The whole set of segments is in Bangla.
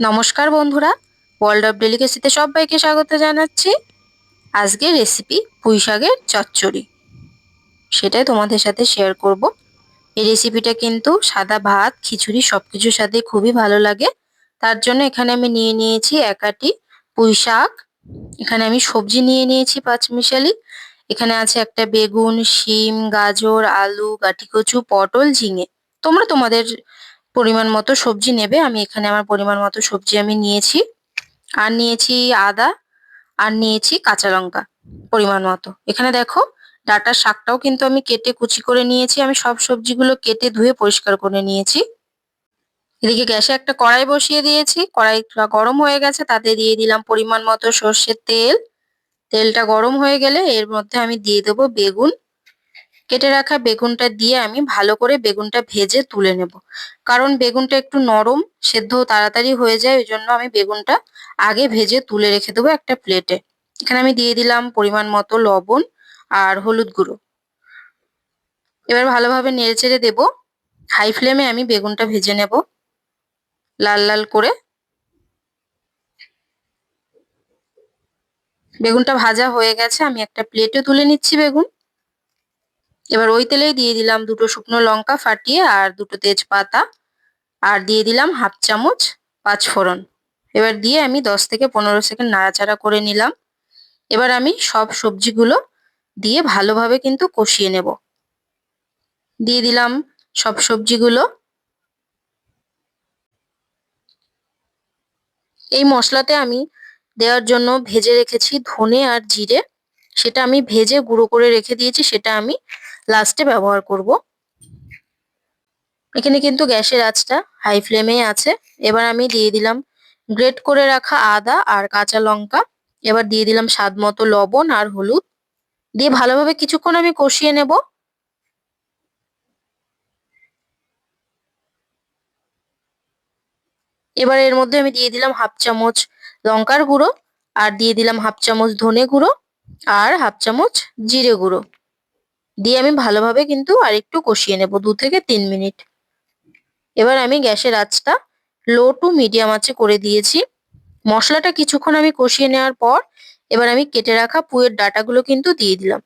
নমস্কার বন্ধুরা ওয়ার্ল্ড অফ ডেলিকেসিতে সবাইকে স্বাগত জানাচ্ছি। আজকের রেসিপি পুঁই শাকের চচ্চড়ি। সেটাই তোমাদের সাথে শেয়ার করব। এই রেসিপিটা কিন্তু সাদা ভাত, খিচুড়ি সব কিছুর সাথে খুবই ভালো লাগে। তার জন্য এখানে আমি নিয়ে নিয়েছি একাটি পুঁই শাক। এখানে আমি সবজি নিয়ে নিয়েছি পাঁচমিশালি। এখানে আছে একটা বেগুন, শিম, গাজর, আলু, গাঠিকচু, পটল, ঝিঙে। তোমরা তোমাদের পরিমাণ মতো সবজি নেবে। আমি এখানে আমার পরিমাণ মতো সবজি আমি নিয়েছি। আর নিয়েছি আদা, আর নিয়েছি কাঁচা লঙ্কা, পরিমাণ মতো। এখানে দেখো, ডাটার শাকটাও কিন্তু আমি কেটে কুচি করে নিয়েছি। আমি সব সবজিগুলো কেটে ধুয়ে পরিষ্কার করে নিয়েছি। এদিকে গ্যাসে একটা কড়াই বসিয়ে দিয়েছি। কড়াইটা গরম হয়ে গেছে, তাতে দিয়ে দিলাম পরিমাণ মতো সর্ষের তেল। তেলটা গরম হয়ে গেলে এর মধ্যে আমি দিয়ে দেবো বেগুন। কেটে রাখা বেগুনটা দিয়ে আমি ভালো করে বেগুনটা ভেজে তুলে নেব। কারণ বেগুনটা একটু নরম সেদ্ধ তাড়াতাড়ি হয়ে যায় ওই জন্য আমি বেগুনটা আগে ভেজে তুলে রেখে দেবো একটা প্লেটে। এখানে আমি দিয়ে দিলাম পরিমাণ মতো লবণ আর হলুদ গুঁড়ো। এবার ভালোভাবে নেড়ে চেড়ে দেবো। হাই ফ্লেমে আমি বেগুনটা ভেজে নেব লাল লাল করে। বেগুনটা ভাজা হয়ে গেছে, আমি একটা প্লেটে তুলে নিচ্ছি বেগুন। এবার ওই তেলেই দিয়ে দিলাম দুটো শুকনো লঙ্কা ফাটিয়ে আর দুটো তেজপাতা। আর দিয়ে দিলাম হাফ চামচ পাঁচ ফোড়ন এবার দিয়ে আমি দশ থেকে পনেরো সেকেন্ড নাড়াচাড়া করে নিলাম। এবার আমি সব সবজিগুলো দিয়ে ভালোভাবে কিন্তু কষিয়ে নেব। দিয়ে দিলাম সব সবজিগুলো। এই মশলাতে আমি দেওয়ার জন্য ভেজে রেখেছি ধনে আর জিরে। সেটা আমি ভেজে গুঁড়ো করে রেখে দিয়েছি, সেটা আমি লাস্টে ব্যবহার করব। এখানে কিন্তু গ্যাসের আঁচটা হাই ফ্লেমে আছে। এবার আমি দিয়ে দিলাম গ্রেট করে রাখা আদা আর কাঁচা লঙ্কা। এবার দিয়ে দিলাম স্বাদ মতো লবণ আর হলুদ। দিয়ে ভালোভাবে কিছুক্ষণ আমি কষিয়ে নেব। এবার এর মধ্যে আমি দিয়ে দিলাম হাফ চামচ লঙ্কার গুঁড়ো। আর দিয়ে দিলাম হাফ চামচ ধনে গুঁড়ো। আর হাফ চামচ জিরে গুঁড়ো। দিয়ে আমি ভালোভাবে কিন্তু আরেকটু কষিয়ে নেব, দু থেকে তিন মিনিট। এবার আমি গ্যাসের আঁচটা লো টু মিডিয়াম আঁচে করে দিয়েছি। মশলাটা কিছুক্ষণ আমি কষিয়ে নেওয়ার পর এবার আমি কেটে রাখা পুয়ের ডাটাগুলো কিন্তু দিয়ে দিলাম।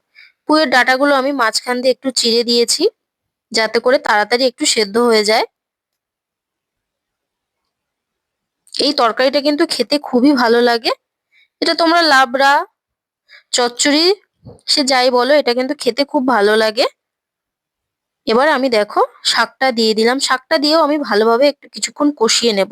পুয়ের ডাটাগুলো আমি মাঝখান দিয়ে একটু চিড়ে দিয়েছি, যাতে করে তাড়াতাড়ি একটু সেদ্ধ হয়ে যায়। এই তরকারিটা কিন্তু খেতে খুবই ভালো লাগে। এটা তোমরা লাবড়া, চচ্চড়ি সে যাই বলো, এটা কিন্তু খেতে খুব ভালো লাগে। এবার আমি দেখো, শাকটা দিয়ে দিলাম। শাকটা দিয়েও আমি ভালোভাবে একটু কিছুক্ষণ কষিয়ে নেব।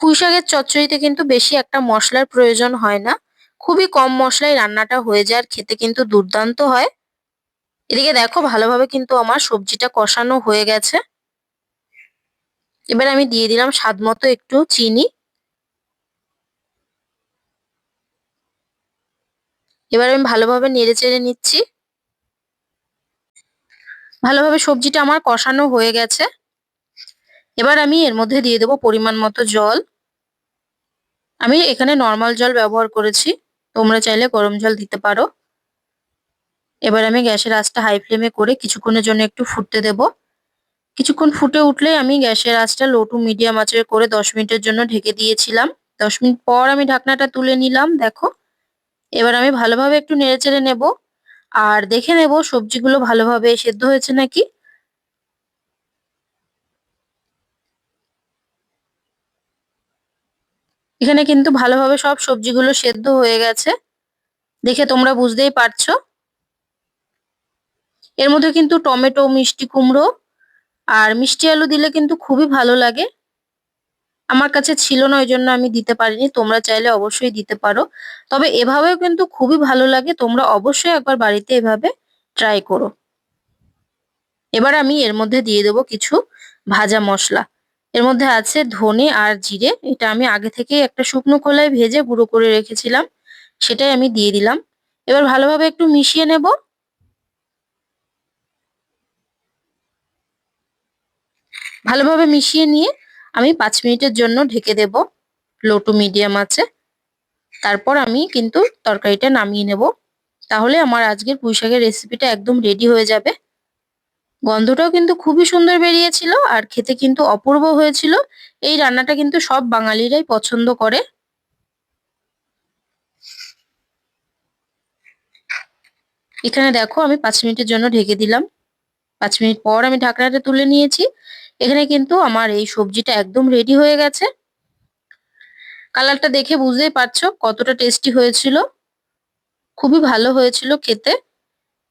পুঁই শাকের চচ্চড়িতে কিন্তু বেশি একটা মশলার প্রয়োজন হয় না। খুবই কম মশলায় রান্নাটা হয়ে যায় আর খেতে কিন্তু দুর্দান্ত হয়। এদিকে দেখো, ভালোভাবে কিন্তু আমার সবজিটা কষানো হয়ে গেছে। এবার আমি দিয়ে দিলাম স্বাদ মতো একটু চিনি। এবার আমি ভালোভাবে নেড়ে চেড়ে নিচ্ছি। ভালোভাবে সবজিটা আমার কষানো হয়ে গেছে। এবার আমি এর মধ্যে দিয়ে দেবো পরিমাণ মতো জল। আমি এখানে নর্মাল জল ব্যবহার করেছি। তোমরা চাইলে গরম জল দিতে পারো। এবার আমি গ্যাসের আঁচটা হাই ফ্লেমে করে কিছুক্ষণের জন্য একটু ফুটতে দেব। কিছুক্ষণ ফুটে উঠলে আমি গ্যাসের আঁচটা লো টু মিডিয়াম আঁচে করে দশ মিনিটের জন্য ঢেকে দিয়েছিলাম। দশ মিনিট পর আমি ঢাকনাটা তুলে নিলাম, দেখো। এবার আমি ভালোভাবে একটু নেড়ে চেড়ে নেব। আর দেখে নেব সবজিগুলো ভালোভাবে সেদ্ধ হয়েছে নাকি। এখানে কিন্তু ভালোভাবে সব সবজিগুলো সেদ্ধ হয়ে গেছে। দেখে তোমরা বুঝতেই পারছ। এর মধ্যে কিন্তু টমেটো, মিষ্টি কুমড়ো আর মিষ্টি আলু দিলে কিন্তু খুবই ভালো লাগে। আমার কাছে ছিল না ওই জন্য আমি দিতে পারিনি। তোমরা চাইলে অবশ্যই দিতে পারো। তবে এভাবেও কিন্তু খুবই ভালো লাগে। তোমরা অবশ্যই একবার বাড়িতে এভাবে ট্রাই করো। এবার আমি এর মধ্যে দিয়ে দেবো কিছু ভাজা মশলা। এর মধ্যে আছে ধনে আর জিরে। এটা আমি আগে থেকে একটা শুকনো খোলায় ভেজে গুঁড়ো করে রেখেছিলাম। সেটাই আমি দিয়ে দিলাম। এবার ভালোভাবে একটু মিশিয়ে নেব। ভালোভাবে মিশিয়ে নিয়ে আমি পাঁচ মিনিটের জন্য ঢেকে দেব। লো টু মিডিয়াম আছে। তারপর আমি কিন্তু তরকারিটা নামিয়ে নেব। তাহলে আমার আজকের পুঁই শাকের রেসিপিটা একদম রেডি হয়ে যাবে। গন্ধটাও কিন্তু খুবই সুন্দর বেরিয়েছিল আর খেতে কিন্তু অপূর্ব হয়েছিল। এই রান্নাটা কিন্তু সব বাঙালিরাই পছন্দ করে। এখানে দেখো আমি পাঁচ মিনিটের জন্য ঢেকে দিলাম। পাঁচ মিনিট পর আমি ঢাকনাটা তুলে নিয়েছি। এখানে কিন্তু আমার এই সবজিটা একদম রেডি হয়ে গেছে। কালারটা দেখে বুঝতেই পারছ কতটা টেস্টি হয়েছিল। খুবই ভালো হয়েছিল খেতে।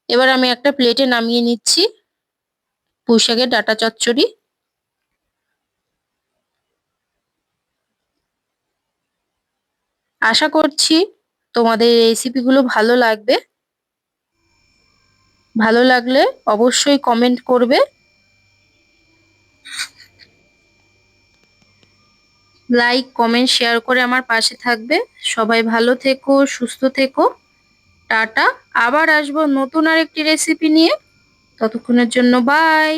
এবার আমি একটা প্লেটে নামিয়ে নিচ্ছি। পুঁইশাকের ডাটা চচ্চড়ি। আশা করছি তোমাদের রেসিপিগুলো ভালো লাগবে। ভালো লাগলে অবশ্যই কমেন্ট করবে। লাইক কমেন্ট শেয়ার করে আমার পাশে থাকবে। সবাই ভালো থেকো, সুস্থ থেকো। টাটা। আবার আসব নতুন আর একটি রেসিপি নিয়ে। ততক্ষণের জন্য বাই